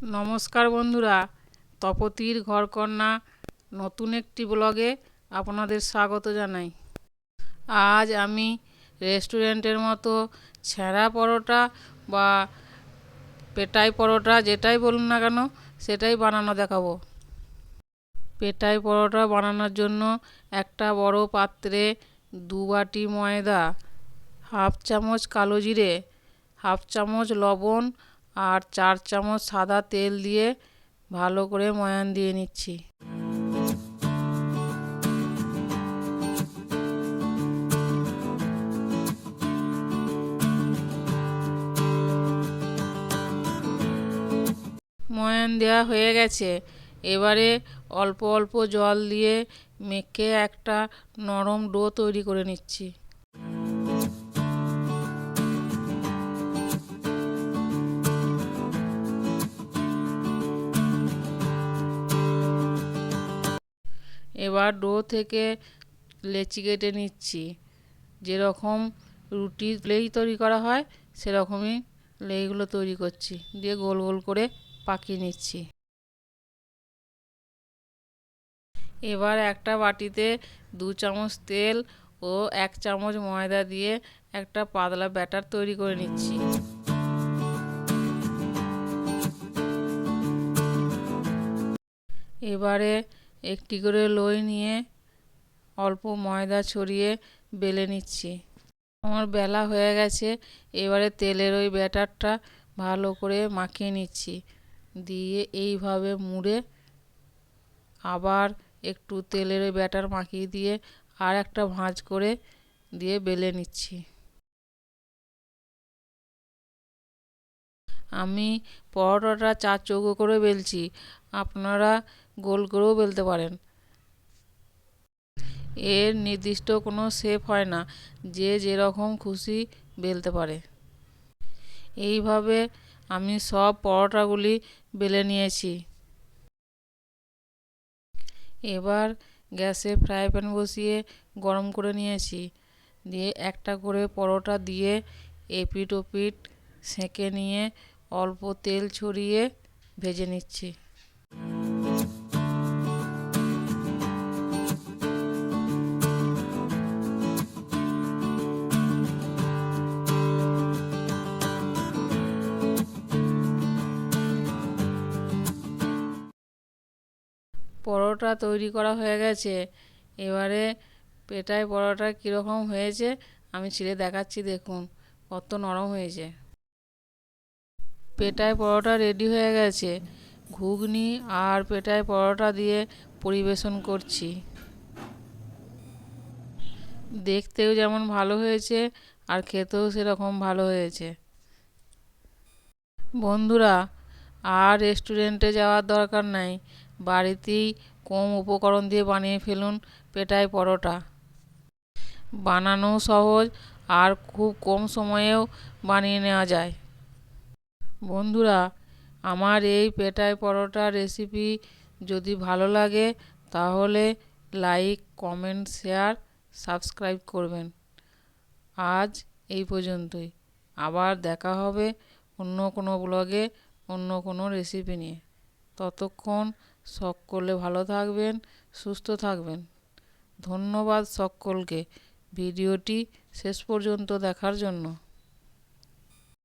নমস্কার বন্ধুরা, তপতির ঘরকন্যা নতুন একটি ব্লগে আপনাদের স্বাগত জানাই। আজ আমি রেস্টুরেন্টের মতো ছেঁড়া পরোটা বা পেটাই পরোটা যেটাই বলুন না কেন, সেটাই বানানো দেখাবো। পেটাই পরোটা বানানোর জন্য একটা বড় পাত্রে দু বাটি ময়দা, হাফ চামচ কালো জিরে, হাফ চামচ লবণ আর চার চামচ সাদা তেল দিয়ে ভালো করে ময়ান দিয়ে নিচ্ছি। ময়ান দেওয়া হয়ে গেছে। এবারে অল্প অল্প জল দিয়ে মেখে একটা নরম ডো তৈরি করে নিচ্ছি। এবার ডো থেকে লেচি কেটে নিচ্ছি। যেরকম রুটি লেই তৈরি করা হয়, সেরকমই লেইগুলো তৈরি করছি। দিয়ে গোল গোল করে পাকিয়ে নিচ্ছি। এবার একটা বাটিতে দু চামচ তেল ও এক চামচ ময়দা দিয়ে একটা পাতলা ব্যাটার তৈরি করে নিচ্ছি। এবারে একটি করে লই নিয়ে অল্প ময়দা ছড়িয়ে বেলে নিচ্ছি। আমার বেলা হয়ে গেছে, এবারে তেলের ওই ব্যাটারটা ভালো করে মাখিয়ে নিচ্ছি। দিয়ে এইভাবে মুড়ে আবার একটু তেলের ওই ব্যাটার মাখিয়ে দিয়ে আর একটা ভাঁজ করে দিয়ে বেলে নিচ্ছি। আমি পরোটাটা চার চৌকো করে বেলছি। আপনারা গোল করেও বেলতে পারেন। এর নির্দিষ্ট কোনো শেপ হয় না, যে যেরকম খুশি বেলতে পারে। এইভাবে আমি সব পরোটাগুলি বেলে নিয়েছি। এবার গ্যাসে ফ্রাই প্যান বসিয়ে গরম করে নিয়েছি। দিয়ে একটা করে পরোটা দিয়ে এপিট ওপিট সেঁকে নিয়ে অল্প তেল ছড়িয়ে ভেজে নিচ্ছি। পরোটা তৈরি করা হয়ে গেছে। এবারে পেটায় পরোটা কীরকম হয়েছে আমি ছিঁড়ে দেখাচ্ছি, দেখুন কত নরম হয়েছে। পেটায় পরোটা রেডি হয়ে গেছে। ঘুগনি আর পেটায় পরোটা দিয়ে পরিবেশন করছি। দেখতেও যেমন ভালো হয়েছে আর খেতেও সেরকম ভালো হয়েছে। বন্ধুরা, আর রেস্টুরেন্টে যাওয়ার দরকার নাই। বাড়িতেই কম উপকরণ দিয়ে বানিয়ে ফেলুন পেটাই পরোটা। বানানো সহজ আর খুব কম সময়েও বানিয়ে নেওয়া যায়। বন্ধুরা, আমার এই পেটাই পরোটা রেসিপি যদি ভালো লাগে, তাহলে লাইক, কমেন্ট, শেয়ার, সাবস্ক্রাইব করবেন। আজ এই পর্যন্তই। আবার দেখা হবে অন্য কোনো ব্লগে অন্য কোনো রেসিপি নিয়ে। ততক্ষণ সকলে ভালো থাকবেন সুস্থ থাকবেন। ধন্যবাদ সকলকে। ভিডিওটি শেষ পর্যন্ত দেখার জন্য।